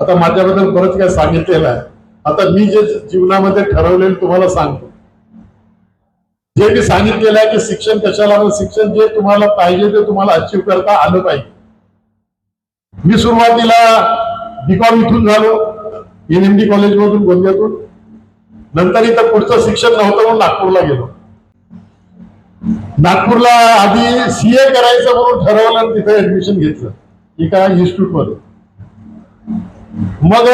आता माझ्याबद्दल बरंच काय सांगितलेलं आहे. आता मी जे जीवनामध्ये ठरवलेलं तुम्हाला सांगतो. जे मी सांगितलेलं आहे की शिक्षण कशाला शिक्षण जे तुम्हाला पाहिजे ते तुम्हाला अचीव करता आलं पाहिजे. मी सुरुवातीला बीकॉम इथून झालो एन एम डी कॉलेजमधून गोंदियातून. नंतर इथं पुढचं शिक्षण नव्हतं म्हणून नागपूरला गेलो. नागपूरला आधी सीए करायचं म्हणून ठरवलं आणि तिथे ऍडमिशन घेतलं एका इन्स्टिट्यूटमध्ये मग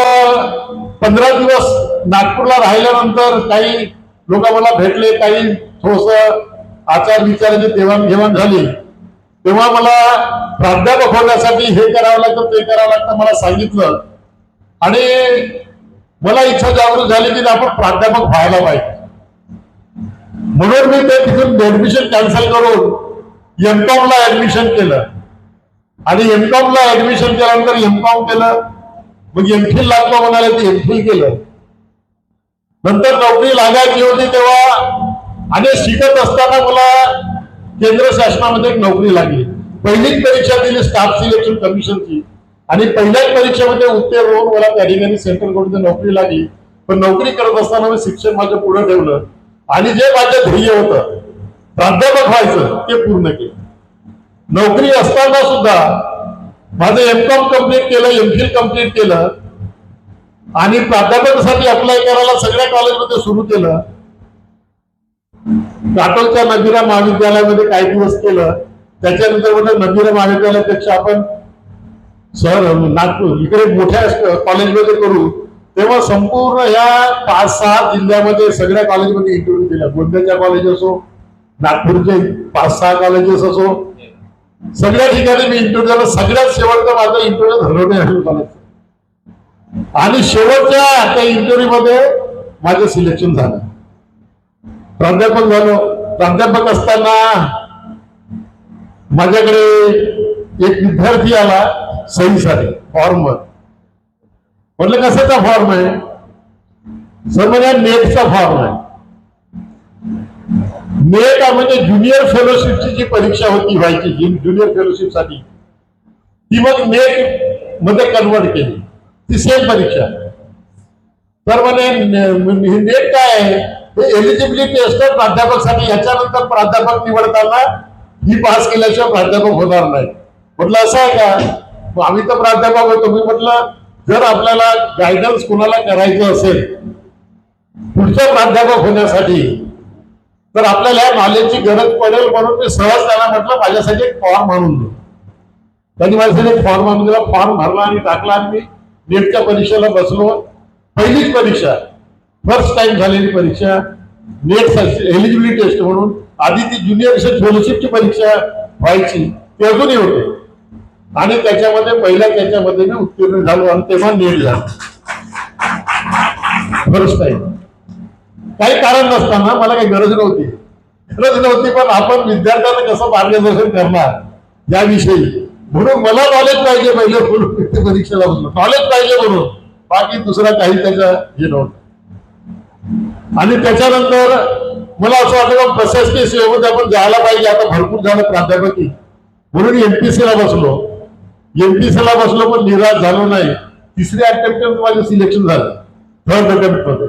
पंधरा दिवस नागपूरला राहिल्यानंतर काही लोक मला भेटले काही थोडस आचार विचाराची देवाणघेवाण झाली. तेव्हा मला प्राध्यापक होण्यासाठी हे करावं लागतं ते करावं लागतं मला सांगितलं. आणि मला इच्छा जागृत झाली की आपण प्राध्यापक व्हायला पाहिजे. म्हणून मी ते तिथून ऍडमिशन कॅन्सल करून एमकॉमला ऍडमिशन केलं. आणि एमकॉमला ऍडमिशन केल्यानंतर एमकॉम केलं. मग एमफिल लागतो म्हणाले ते एमफिल केलं नंतर नोकरी लागायची होती तेव्हा आणि शिकत असताना मला केंद्र शासनामध्ये एक नोकरी लागली. पहिलीच परीक्षा दिली स्टाफ सिलेक्शन कमिशनची आणि पहिल्याच परीक्षेमध्ये उत्तीर्ण होऊन मला त्या ठिकाणी सेंट्रल गव्हर्नमेंट नोकरी लागली. पण नोकरी करत असताना मी शिक्षण माझं पुढे ठेवलं. आणि जे माझं ध्येय होतं प्राध्यापक व्हायचं ते पूर्ण केलं. नोकरी असताना सुद्धा माझं एम कॉम कंप्लीट केलं एम फिल कंप्लीट केलं. आणि प्राध्यापकासाठी अप्लाय करायला सगळ्या कॉलेजमध्ये सुरू केलं. काटोलच्या नदीरा महाविद्यालयामध्ये काही दिवस केलं. त्याच्यानंतर म्हणजे नदीरा महाविद्यालयापेक्षा आपण सर नागपूर इकडे मोठ्या कॉलेजमध्ये करू. तेव्हा संपूर्ण या पाच सहा जिल्ह्यामध्ये सगळ्या कॉलेजमध्ये इंटरव्ह्यू दिला गोंदियाच्या कॉलेज असो नागपूरचे पाच सहा कॉलेजेस असो सगळ्या ठिकाणी मी इंटरव्ह्यू झाला सगळ्यात शेवटचा माझा इंटरव्ह्यू हरवणे आहे आणि शेवटच्या त्या इंटरव्ह्यू मध्ये माझं सिलेक्शन झालं. प्राध्यापक झालो. प्राध्यापक असताना माझ्याकडे एक विद्यार्थी आला सही सारे फॉर्मवर म्हटलं कशाचा फॉर्म आहे? सर म्हणजे नेटचा फॉर्म आहे. नेट म्हणजे ज्युनियर फेलोशिपची जी परीक्षा होती व्हायची ज्युनियर फेलोशिपसाठी. ती मग नेटमध्ये कन्वर्ट केली. ती सेम परीक्षा. तर म्हणे नेट काय आहे? हे एलिजिबिलिटी असतं प्राध्यापकसाठी. याच्यानंतर प्राध्यापक निवडताना ही पास केल्याशिवाय प्राध्यापक होणार नाही. म्हटलं असं आहे का? आम्ही तर प्राध्यापक होतो. मी म्हटलं जर आपल्याला गायडन्स कुणाला करायचं असेल पुढच्या प्राध्यापक होण्यासाठी तर आपल्याला या नॉलेजची गरज पडेल म्हणून मी सहज त्याला म्हटलं माझ्यासाठी एक फॉर्म आणून दे. त्यांनी माझ्यासाठी एक फॉर्म आणून दिला फॉर्म भरला आणि टाकला आणि मी नेटच्या परीक्षेला बसलो. पहिलीच परीक्षा फर्स्ट टाइम झालेली परीक्षा नेट एलिजिबिलिटी टेस्ट म्हणून. आधी ती ज्युनियर रिसर्च फेलोशिपची परीक्षा व्हायची ती अजूनही होते. आणि त्याच्यामध्ये पहिल्या त्याच्यामध्ये मी उत्तीर्ण झालो आणि तेव्हा नेट झालं. फर्स्ट टाइम काही कारण नसताना मला काही गरज नव्हती. गरज नव्हती पण आपण विद्यार्थ्यांना कसं मार्गदर्शन करणार याविषयी? म्हणून मला नॉलेज पाहिजे पहिले फुल परीक्षेला म्हणलं. नॉलेज पाहिजे म्हणून. बाकी दुसरा काही त्याचा हे नव्हतं. आणि त्याच्यानंतर मला असं वाटलं का प्रशासकीय सेवेमध्ये आपण जायला पाहिजे. आता भरपूर झालं प्राध्यापकी म्हणून एमपीसीला बसलो. एमपीसीला बसलो पण निराश झालो नाही. तिसऱ्या अटेम्प्ट माझं सिलेक्शन झालं. थर्ड अटेम्प्टमध्ये.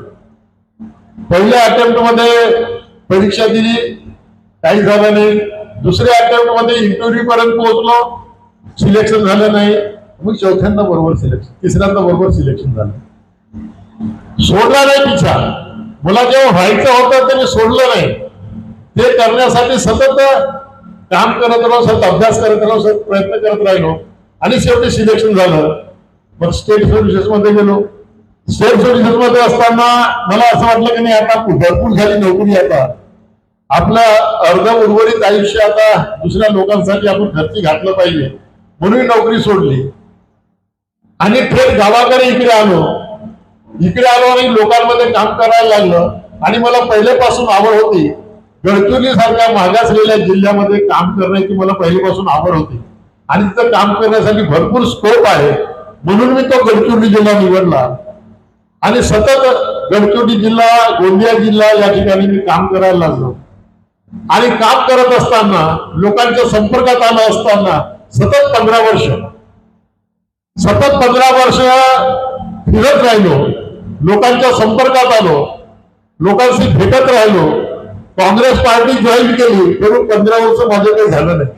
पहिल्या अटेम्प्टमध्ये परीक्षा दिली काही झालं नाही. दुसऱ्या अटेम्प्टमध्ये इंटरव्ह्यू पर्यंत पोहोचलो. सिलेक्शन झालं नाही. मग चौथ्यांदा बरोबर सिलेक्शन तिसऱ्यांदा बरोबर सिलेक्शन झालं. सोडला नाही पिछा. मला जेव्हा व्हायचं होतं ते मी सोडलं नाही. ते करण्यासाठी सतत काम करत राहू सतत अभ्यास करत राहू सतत प्रयत्न करत राहिलो. आणि शेवटी सिलेक्शन झालं. मग स्टेट सर्व्हिसेस मध्ये गेलो. स्टेट सर्व्हिसेस मध्ये असताना मला असं वाटलं की नाही आता भरपूर झाली नोकरी आता. आपलं अर्ध उर्वरित आयुष्य आता दुसऱ्या लोकांसाठी आपण खर्ची घातलं पाहिजे. म्हणून मी नोकरी सोडली. आणि थेट गावाकडे इकडे आलो. इकडे आलो आणि लोकांमध्ये काम करायला लागलं. आणि मला पहिल्यापासून आवड होती. गडचिरोली सारख्या मागासलेल्या जिल्ह्यामध्ये काम करण्याची मला पहिल्यापासून आवड होती. आणि तिथं काम करण्यासाठी भरपूर स्कोप आहे. म्हणून मी तो गडचिरोली जिल्हा निवडला. आणि सतत गडचिरोली जिल्हा गोंदिया जिल्हा या ठिकाणी मी काम करायला लागलो. आणि काम करत असताना लोकांच्या संपर्कात आलं असताना सतत पंधरा वर्ष सतत पंधरा वर्ष फिरत राहिलो. लोकांच्या संपर्कात आलो. लोकांशी भेटत राहिलो. काँग्रेस पार्टी जॉईन केली. करून पंधरा वर्ष माझं काही झालं नाही.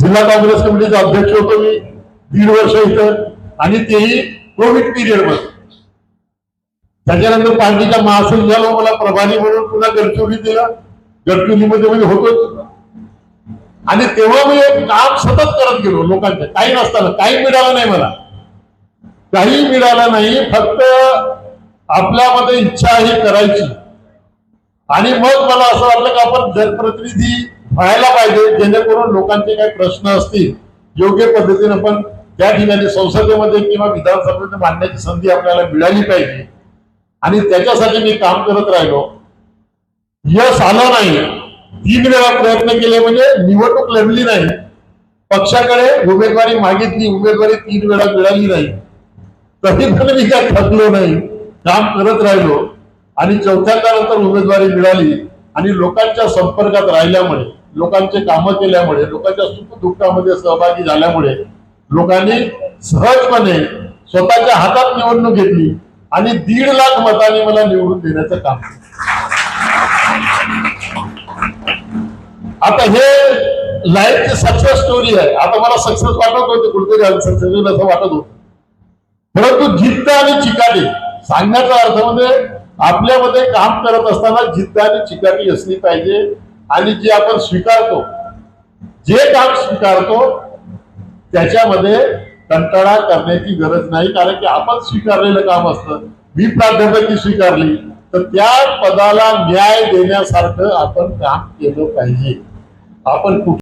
जिल्हा काँग्रेस कमिटीचा अध्यक्ष होतो मी दीड वर्ष इथं. आणि तेही कोविड पिरियडमध्ये. त्याच्यानंतर पाणीचा महासूल झालो मला प्रभारी म्हणून पुन्हा गडचिरोली दिला. गडचिरोलीमध्ये म्हणजे होतोच. आणि तेव्हा मी एक काम सतत करत गेलो लोकांच्या. काही नसताना काही मिळालं नाही मला. काही मिळालं नाही फक्त आपल्यामध्ये इच्छा ही करायची. आणि मग मला असं वाटलं की आपण जनप्रतिनिधी व्हायला पाहिजे जेणेकरून लोकांचे काही प्रश्न असतील. योग्य पद्धतीने आपण त्या ठिकाणी संसदेमध्ये किंवा विधानसभेमध्ये मांडण्याची संधी आपल्याला मिळाली पाहिजे. आणि त्याच्यासाठी मी काम करत राहिलो. यश आलं नाही. तीन वेळा प्रयत्न केले म्हणजे निवडणूक लढली नाही. पक्षाकडे उमेदवारी मागितली उमेदवारी तीन वेळा मिळाली नाही. तरी पण मी काय थकलो नाही. काम करत राहिलो. आणि चौथ्यांदा नंतर उमेदवारी मिळाली. आणि लोकांच्या संपर्कात राहिल्यामुळे लोकांचे कामं केल्यामुळे लोकांच्या सुख दुःखामध्ये सहभागी झाल्यामुळे लोकांनी सहजपणे स्वतःच्या हातात निवडणूक घेतली आणि दीड लाख मतांनी मला निवडून देण्याचं काम आता हे लाईफची सक्सेस स्टोरी आहे. आता मला सक्सेस वाटत होते कुठेतरी सक्सेस असं वाटत होतं. परंतु जिद्द आणि चिकाटी सांगण्याचा अर्थ म्हणजे आपल्यामध्ये काम करत असताना जिद्द आणि चिकाटी असली पाहिजे आणि जे आपण स्वीकारतो जे काम स्वीकारतो त्याच्यामध्ये कंटाळा करण्याची गरज नाही कारण की आपण स्वीकारलेलं काम असतं. मी प्राध्यापकी स्वीकारली तर त्या पदाला न्याय देण्यासारखं आपण काम केलं पाहिजे. आपण कुठे